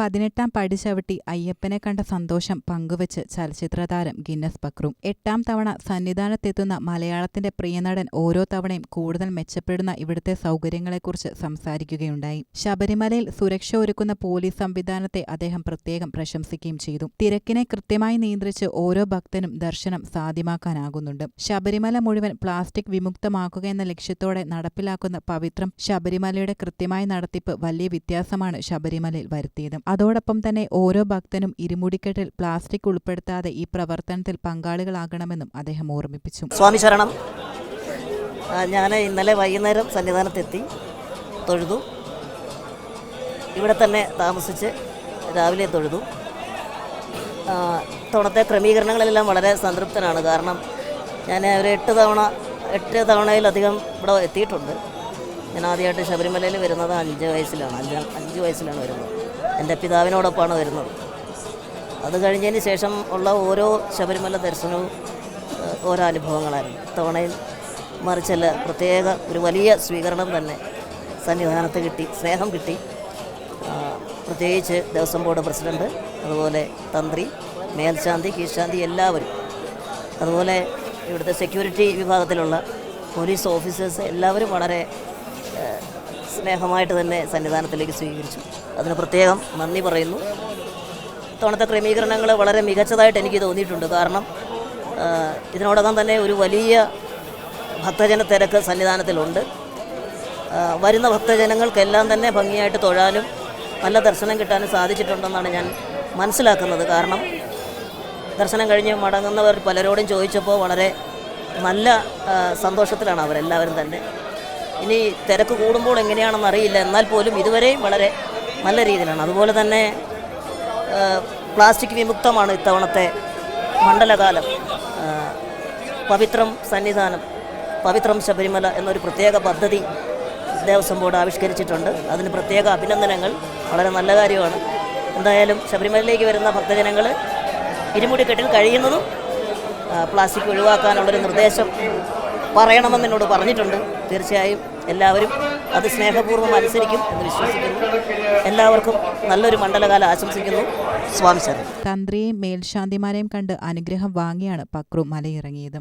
പതിനെട്ടാം പടി ചവിട്ടി അയ്യപ്പനെ കണ്ട സന്തോഷം പങ്കുവച്ച് ചലച്ചിത്രതാരം ഗിന്നസ് ബക്രു. എട്ടാം തവണ സന്നിധാനത്തെത്തുന്ന മലയാളത്തിന്റെ പ്രിയനടൻ ഓരോ തവണയും കൂടുതൽ മെച്ചപ്പെടുന്ന ഇവിടുത്തെ സൗകര്യങ്ങളെക്കുറിച്ച് സംസാരിക്കുകയുണ്ടായി. ശബരിമലയിൽ സുരക്ഷ ഒരുക്കുന്ന പോലീസ് സംവിധാനത്തെ അദ്ദേഹം പ്രത്യേകം പ്രശംസിക്കുകയും ചെയ്തു. തിരക്കിനെ കൃത്യമായി നിയന്ത്രിച്ച് ഓരോ ഭക്തനും ദർശനം സാധ്യമാക്കാനാകുന്നുണ്ട്. ശബരിമല മുഴുവൻ പ്ലാസ്റ്റിക് വിമുക്തമാക്കുക എന്ന ലക്ഷ്യത്തോടെ നടപ്പിലാക്കുന്ന പവിത്രം ശബരിമലയുടെ കൃത്യമായ നടത്തിപ്പ് വലിയ വ്യത്യാസമാണ് ശബരിമലയിൽ വരുത്തിയത്. അതോടൊപ്പം തന്നെ ഓരോ ഭക്തനും ഇരുമുടിക്കെട്ടിൽ പ്ലാസ്റ്റിക് ഉൾപ്പെടുത്താതെ ഈ പ്രവർത്തനത്തിൽ പങ്കാളികളാകണമെന്നും അദ്ദേഹം ഓർമ്മിപ്പിച്ചു. സ്വാമി ശരണം. ഞാൻ ഇന്നലെ വൈകുന്നേരം സന്നിധാനത്തെത്തി തൊഴുതു. ഇവിടെ തന്നെ താമസിച്ച് രാവിലെ തൊഴുതു. തുണത്തെ ഇത്തവണത്തെ ക്രമീകരണങ്ങളിലെല്ലാം വളരെ സംതൃപ്തനാണ്. കാരണം ഞാൻ ഒരു എട്ട് തവണ എട്ട് തവണയിലധികം ഇവിടെ എത്തിയിട്ടുണ്ട്. ഞാൻ ആദ്യമായിട്ട് ശബരിമലയിൽ വരുന്നത് അഞ്ച് വയസ്സിലാണ്. അഞ്ച് അഞ്ച് വയസ്സിലാണ് വരുന്നത്. എന്റെ പിതാവിനോടൊപ്പമാണ് വരുന്നത്. അത് കഴിഞ്ഞതിന് ശേഷം ഉള്ള ഓരോ ശബരിമല ദർശനവും ഓരോ അനുഭവങ്ങളായിരുന്നു. ഇത്തവണയിൽ മറിച്ചല്ല പ്രത്യേക ഒരു വലിയ സ്വീകരണം തന്നെ സന്നിധാനത്ത് കിട്ടി സ്നേഹം കിട്ടി. പ്രത്യേകിച്ച് ദേവസ്വം ബോർഡ് പ്രസിഡന്റ് അതുപോലെ തന്ത്രി മേൽശാന്തി കീഴ്ശാന്തി എല്ലാവരും. അതുപോലെ ഇവിടുത്തെ സെക്യൂരിറ്റി വിഭാഗത്തിലുള്ള പോലീസ് ഓഫീസേഴ്സ് എല്ലാവരും വളരെ സ്നേഹമായിട്ട് തന്നെ സന്നിധാനത്തിലേക്ക് സ്വീകരിച്ചു. അതിന് പ്രത്യേകം നന്ദി പറയുന്നു. ഇത്തവണത്തെ ക്രമീകരണങ്ങൾ വളരെ മികച്ചതായിട്ട് എനിക്ക് തോന്നിയിട്ടുണ്ട്. കാരണം ഇതിനോടകം തന്നെ ഒരു വലിയ ഭക്തജന തിരക്ക് സന്നിധാനത്തിലുണ്ട്. വരുന്ന ഭക്തജനങ്ങൾക്കെല്ലാം തന്നെ ഭംഗിയായിട്ട് തൊഴാനും നല്ല ദർശനം കിട്ടാനും സാധിച്ചിട്ടുണ്ടെന്നാണ് ഞാൻ മനസ്സിലാക്കുന്നത്. കാരണം ദർശനം കഴിഞ്ഞ് മടങ്ങുന്നവർ പലരോടും ചോദിച്ചപ്പോൾ വളരെ നല്ല സന്തോഷത്തിലാണ് അവരെല്ലാവരും തന്നെ. ഇനി തിരക്ക് കൂടുമ്പോൾ എങ്ങനെയാണെന്ന് അറിയില്ല. എന്നാൽ പോലും ഇതുവരെയും വളരെ നല്ല രീതിയിലാണ്. അതുപോലെ തന്നെ പ്ലാസ്റ്റിക് വിമുക്തമാണ് ഇത്തവണത്തെ മണ്ഡലകാലം. പവിത്രം സന്നിധാനം പവിത്രം ശബരിമല എന്നൊരു പ്രത്യേക പദ്ധതി ദേവസ്വം ബോർഡ് ആവിഷ്കരിച്ചിട്ടുണ്ട്. അതിന് പ്രത്യേക അഭിനന്ദനങ്ങൾ. വളരെ നല്ല കാര്യമാണ്. എന്തായാലും ശബരിമലയിലേക്ക് വരുന്ന ഭക്തജനങ്ങൾ ഇരുമുടിക്കെട്ടിൽ കഴിയുന്നതും പ്ലാസ്റ്റിക് ഒഴിവാക്കാനുള്ളൊരു നിർദ്ദേശം പറയണമെന്ന് എന്നോട് പറഞ്ഞിട്ടുണ്ട്. തീർച്ചയായും എല്ലാവരും അത് സ്നേഹപൂർവം അനുസരിക്കും എന്ന് വിശ്വസിക്കുന്നു. എല്ലാവർക്കും നല്ലൊരു മണ്ഡലകാലം ആശംസിക്കുന്നു. സ്വാമി ശരണം. തന്ത്രിയെയും മേൽശാന്തിമാരെയും കണ്ട് അനുഗ്രഹം വാങ്ങിയാണ് പക്രു മലയിറങ്ങിയത്.